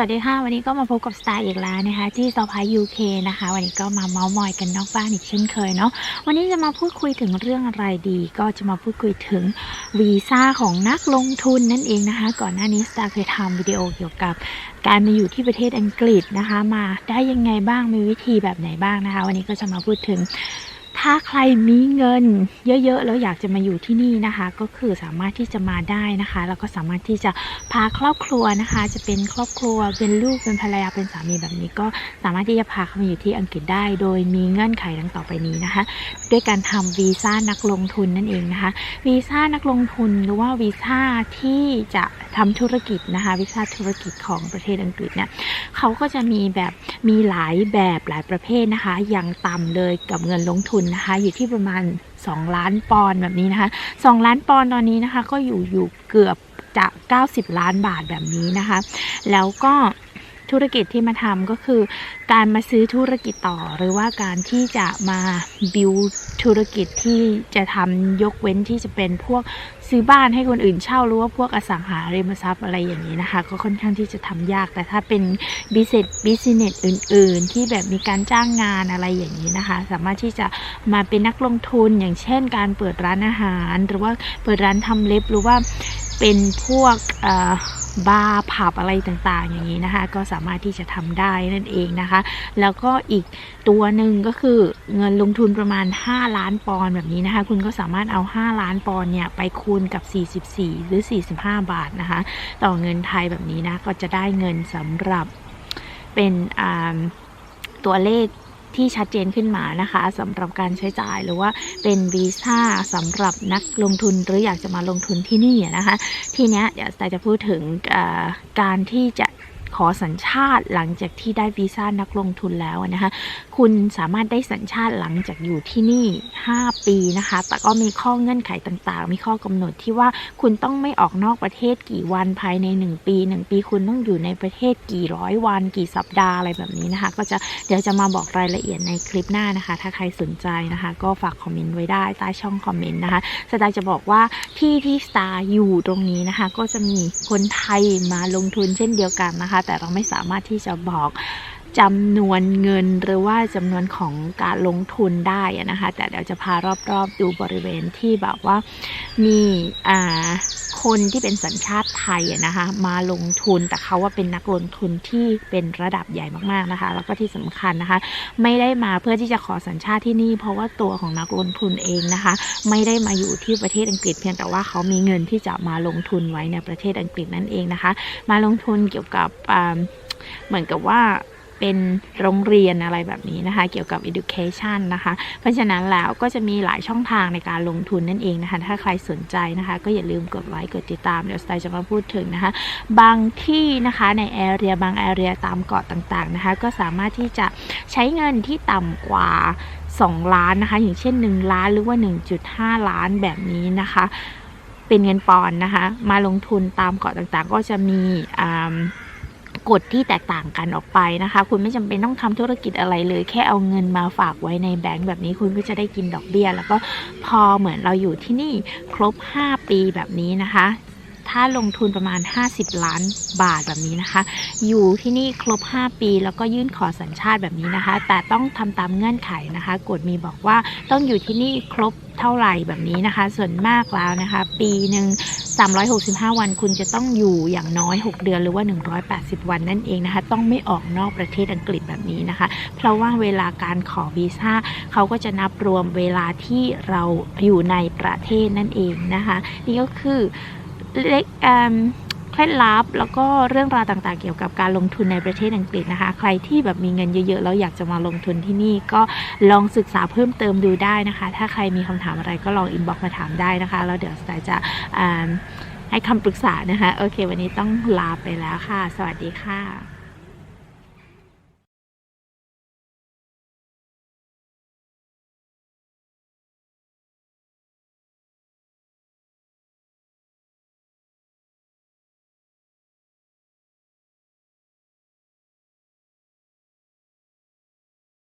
สวัสดีค่ะ วันนี้ก็มาพบกับสตาร์อีกแล้วนะคะ ที่ซอพายูเคนะคะ วันนี้ก็มาเมาส์มอยกันนอกบ้านอีกเช่นเคยเนาะวันนี้จะมาพูดคุยถึงเรื่องอะไรดี ก็จะมาพูดคุยถึงวีซ่าของนักลงทุนนั่นเองนะคะ ก่อนหน้านี้สตาร์เคยทำวิดีโอเกี่ยวกับ การมาอยู่ที่ประเทศอังกฤษนะคะ มาได้ยังไงบ้างมีวิธีแบบไหนบ้างนะคะ วันนี้ก็จะมาพูดถึง ถ้าใครมีเงินเยอะๆ แล้วอยากจะมาอยู่ที่นี่นะคะ ก็คือสามารถที่จะมาได้นะคะ แล้วก็สามารถที่จะพาครอบครัวนะคะ จะเป็นครอบครัวเป็นลูกเป็นภรรยาเป็นสามีแบบนี้ ก็สามารถที่จะพาเขามาอยู่ที่อังกฤษได้ โดยมีเงื่อนไขดังต่อไปนี้นะคะ ด้วยการทำวีซ่านักลงทุนนั่นเองนะคะวีซ่านักลงทุนหรือว่าวีซ่าที่จะ ทำธุรกิจนะคะวีซ่าธุรกิจของประเทศอังกฤษเนี่ยเขาก็จะมีแบบมีหลายแบบหลายประเภทนะคะอย่างต่ำเลยกับเงินลงทุนนะคะอยู่ที่ประมาณ 2 ล้านปอนด์แบบนี้นะคะ2ล้านปอนด์ตอนนี้นะคะก็อยู่อยู่เกือบจะ 90 ล้านบาทแบบนี้นะคะ แล้วก็ธุรกิจที่มาทำก็คือ การมาซื้อธุรกิจต่อหรือว่าการที่จะมาบิว ธุรกิจที่จะทำยกเว้นที่จะเป็นพวกซื้อบ้านให้คนอื่นเช่าหรือว่าพวกอสังหาริมทรัพย์อะไรอย่างนี้นะคะ ก็ค่อนข้างที่จะทำยากแต่ถ้าเป็นบิสเนสบิสเนสอื่น ๆ ที่แบบมีการจ้างงานอะไรอย่างนี้นะคะ สามารถที่จะมาเป็นนักลงทุนอย่างเช่น การเปิดร้านอาหาร หรือว่าเปิดร้านทำเล็บหรือว่าเป็นพวก บาร์ผับอะไรต่างๆ อย่างนี้นะคะ ก็สามารถที่จะทำได้นั่นเองนะคะ แล้วก็อีกตัวหนึ่งก็คือเงินลงทุนประมาณ 5 ล้านปอนด์แบบนี้นะคะ คุณก็สามารถเอา 5 ล้านปอนด์เนี่ยไปคูณกับ 44 หรือ 45 บาทนะคะ ต่อเงินไทยแบบนี้นะก็จะได้เงินสำหรับเป็นตัวเลข ที่ชัดเจนขึ้นมานะคะสำหรับการใช้จ่ายหรือว่าเป็นวีซ่าสำหรับนักลงทุนหรืออยากจะมาลงทุนที่นี่นะคะ ทีเนี้ยเดี๋ยวสไตล์จะพูดถึงการที่จะ ขอสัญชาติหลังจากที่ได้วีซ่านักลงทุนแล้วนะคะคุณสามารถได้สัญชาติหลังจากอยู่ที่นี่ 5 ปีนะคะ แต่ก็มีข้อเงื่อนไขต่างๆ มีข้อกำหนดที่ว่าคุณต้องไม่ออกนอกประเทศกี่วันภายใน 1 ปี 1 ปีคุณต้องอยู่ในประเทศกี่ร้อยวัน กี่สัปดาห์อะไรแบบนี้นะคะ ก็จะเดี๋ยวจะมาบอกรายละเอียดในคลิปหน้านะคะ ถ้าใครสนใจนะคะ ก็ฝากคอมเมนต์ไว้ได้ใต้ช่องคอมเมนต์นะคะสตาร์จะบอกว่าที่ที่สตาร์อยู่ตรงนี้นะคะ ก็จะมีคนไทยมาลงทุนเช่นเดียวกันนะคะแต่เราไม่สามารถที่จะบอกจำนวนเงินหรือว่าจำนวนของการลงทุนได้นะคะ แต่เดี๋ยวจะพารอบๆดูบริเวณที่แบบว่ามีอ่า คนที่เป็นสัญชาติไทยนะคะมาลงทุนแต่เขาว่าเป็นนักลงทุนที่เป็นระดับใหญ่มากๆนะคะ แล้วก็ที่สำคัญนะคะ ไม่ได้มาเพื่อที่จะขอสัญชาติที่นี่ เพราะว่าตัวของนักลงทุนเองนะคะ ไม่ได้มาอยู่ที่ประเทศอังกฤษเพียงแต่ว่าเขามีเงินที่จะมาลงทุนไว้ในประเทศอังกฤษนั่นเองนะคะ มาลงทุนเกี่ยวกับเหมือนกับว่า เป็นโรงเรียนอะไรแบบนี้นะคะ เกี่ยวกับ education นะคะ เพราะฉะนั้นแล้วก็จะมีหลายช่องทางในการลงทุนนั่นเองนะคะ ถ้าใครสนใจนะคะ ก็อย่าลืมกดไลค์กดติดตามเดี๋ยวสไตล์จะมาพูดถึงนะคะ บางที่นะคะในแอเรียบางแอเรียตามเกาะต่างๆนะคะ ก็สามารถที่จะใช้เงินที่ต่ำกว่า 2 ล้านนะคะ อย่างเช่น 1 ล้านหรือว่า 1.5 ล้านแบบนี้นะคะเป็นเงินปอนนะคะ มาลงทุนตามเกาะต่างๆ ก็จะมีอ่า กฎที่แตกต่างกันออกไปนะคะ คุณไม่จำเป็นต้องทำธุรกิจอะไรเลย แค่เอาเงินมาฝากไว้ในแบงก์แบบนี้คุณก็จะได้กินดอกเบี้ย แล้วก็พอเหมือนเราอยู่ที่นี่ครบ 5 ปีแบบนี้นะคะ ถ้าลงทุนประมาณ 50 ล้านบาทแบบนี้นะคะ อยู่ที่นี่ครบ 5 ปีแล้วก็ยื่นขอสัญชาติแบบนี้นะคะ แต่ต้องทำตามเงื่อนไขนะคะกฎมีบอกว่าต้องอยู่ที่นี่ครบเท่าไหร่แบบนี้นะคะ ส่วนมากแล้วนะคะ ปีหนึ่ง365 วันคุณจะต้องอยู่อย่างน้อย 6 เดือนหรือว่า 180 วันนั่นเองนะคะ ต้องไม่ออกนอกประเทศอังกฤษแบบนี้นะคะ เพราะว่าเวลาการขอวีซ่าเขาก็จะนับรวมเวลาที่เราอยู่ในประเทศนั่นเองนะคะ นี่ก็คือ เล็กเคล็ดลับแล้วก็เรื่องราวต่างๆ เกี่ยวกับการลงทุนในประเทศอังกฤษนะคะ ใครที่แบบมีเงินเยอะๆแล้วอยากจะมาลงทุนที่นี่ก็ลองศึกษาเพิ่มเติมดูได้นะคะ ถ้าใครมีคำถามอะไรก็ลองอินบ็อกซ์มาถามได้นะคะ แล้วเดี๋ยวสไตล์จะให้คำปรึกษานะคะ โอเค วันนี้ต้องลาไปแล้วค่ะ สวัสดีค่ะ